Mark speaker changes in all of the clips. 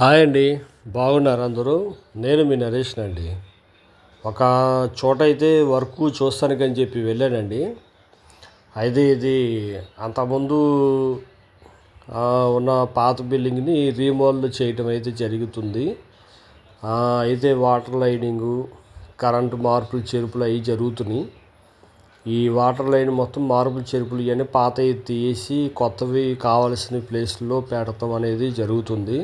Speaker 1: Hi అండి. బాగున్నారు అందరూ? నేను మీ నరేష్ అండి. ఒక చోట అయితే వర్క్ చూస్తానికని చెప్పి వెళ్ళానండి. అయితే ఇది అంతకుముందు ఉన్న పాత బిల్డింగ్ని రీమోల్డ్ చేయటం అయితే జరుగుతుంది. అయితే వాటర్ లైనింగు కరెంటు మార్పులు చెరుపులు అవి జరుగుతున్నాయి. ఈ వాటర్ లైన్ మొత్తం మార్పులు చెరుపులు ఇవన్నీ పాతవి తీసి కొత్తవి కావాల్సిన ప్లేస్లో పెడతాం అనేది జరుగుతుంది.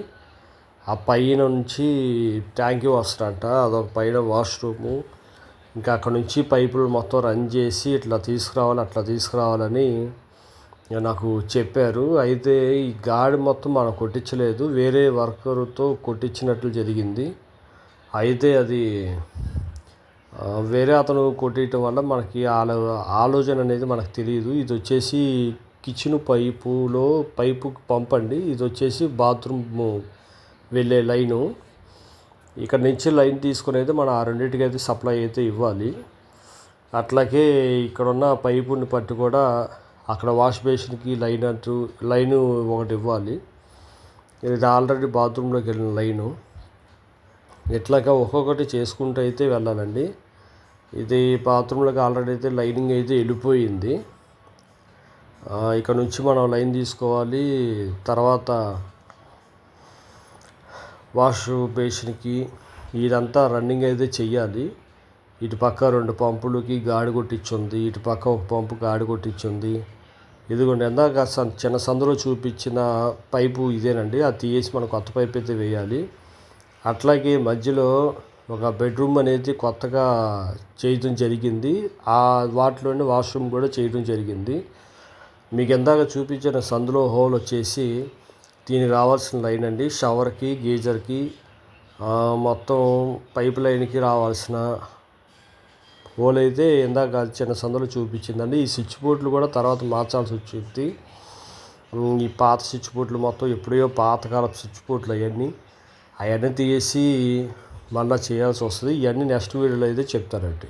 Speaker 1: ఆ పైన నుంచి ట్యాంకీ వస్తుందంట అదొక పైన వాష్రూము. ఇంకా అక్కడ నుంచి పైపులు మొత్తం రన్ చేసి ఇట్లా తీసుకురావాలి అట్లా తీసుకురావాలని నాకు చెప్పారు. అయితే ఈ గాడి మొత్తం మనం కొట్టించలేదు. వేరే వర్కర్తో కొట్టించినట్లు జరిగింది. అయితే అది వేరే అతను కొట్టేయటం వల్ల మనకి ఆలో ఆలోచన అనేది మనకు తెలియదు. ఇది వచ్చేసి కిచెన్ పైపులో పైపు పంపండి. ఇది వచ్చేసి బాత్రూమ్ వెళ్ళే లైను. ఇక్కడ నుంచి లైన్ తీసుకునేది అయితే మనం ఆ రెండింటికి అయితే సప్లై అయితే ఇవ్వాలి. అట్లాగే ఇక్కడ ఉన్న పైపుని పట్టు కూడా అక్కడ వాష్ బేసిన్కి లైన్ అంటూ లైను ఒకటి ఇవ్వాలి. ఇది ఆల్రెడీ బాత్రూంలోకి వెళ్ళిన లైను. ఇట్లాగా ఒక్కొక్కటి చేసుకుంటూ అయితే వెళ్ళాలండి. ఇది బాత్రూంలోకి ఆల్రెడీ అయితే లైనింగ్ అయితే వెళ్ళిపోయింది. ఇక్కడ నుంచి మనం లైన్ తీసుకోవాలి. తర్వాత వాష్ బేసిన్కి ఇదంతా రన్నింగ్ అయితే చెయ్యాలి. ఇటు పక్క రెండు పంపులకి గాడి కొట్టించుంది. ఇటు పక్క ఒక పంపు గాడి కొట్టించుంది. ఇదిగోండి ఎందాక చిన్న సందులో చూపించిన పైపు ఇదేనండి. అది తీసి మనం కొత్త పైపు అయితే వేయాలి. అట్లాగే మధ్యలో ఒక బెడ్రూమ్ అనేది కొత్తగా చేయడం జరిగింది. ఆ వాటిలోనే వాష్రూమ్ కూడా చేయడం జరిగింది. మీకు ఎందాక చూపించిన సందులో హోల్ వచ్చేసి దీనికి రావాల్సిన లైన్ అండి. షవర్కి గీజర్కి మొత్తం పైప్ లైన్కి రావాల్సిన హోల్ అయితే ఇందాక చిన్న సందులో చూపించిందండి. ఈ స్విచ్ బోర్డులు కూడా తర్వాత మార్చాల్సి వచ్చింది. ఈ పాత స్విచ్ బోర్డులు మొత్తం ఎప్పుడో పాతకాలపు స్విచ్ బోర్డులు అవన్నీ అవన్నీ తీసి మళ్ళీ చేయాల్సి వస్తుంది. ఇవన్నీ నెక్స్ట్ వీడియోలో అయితే చెప్తానండి.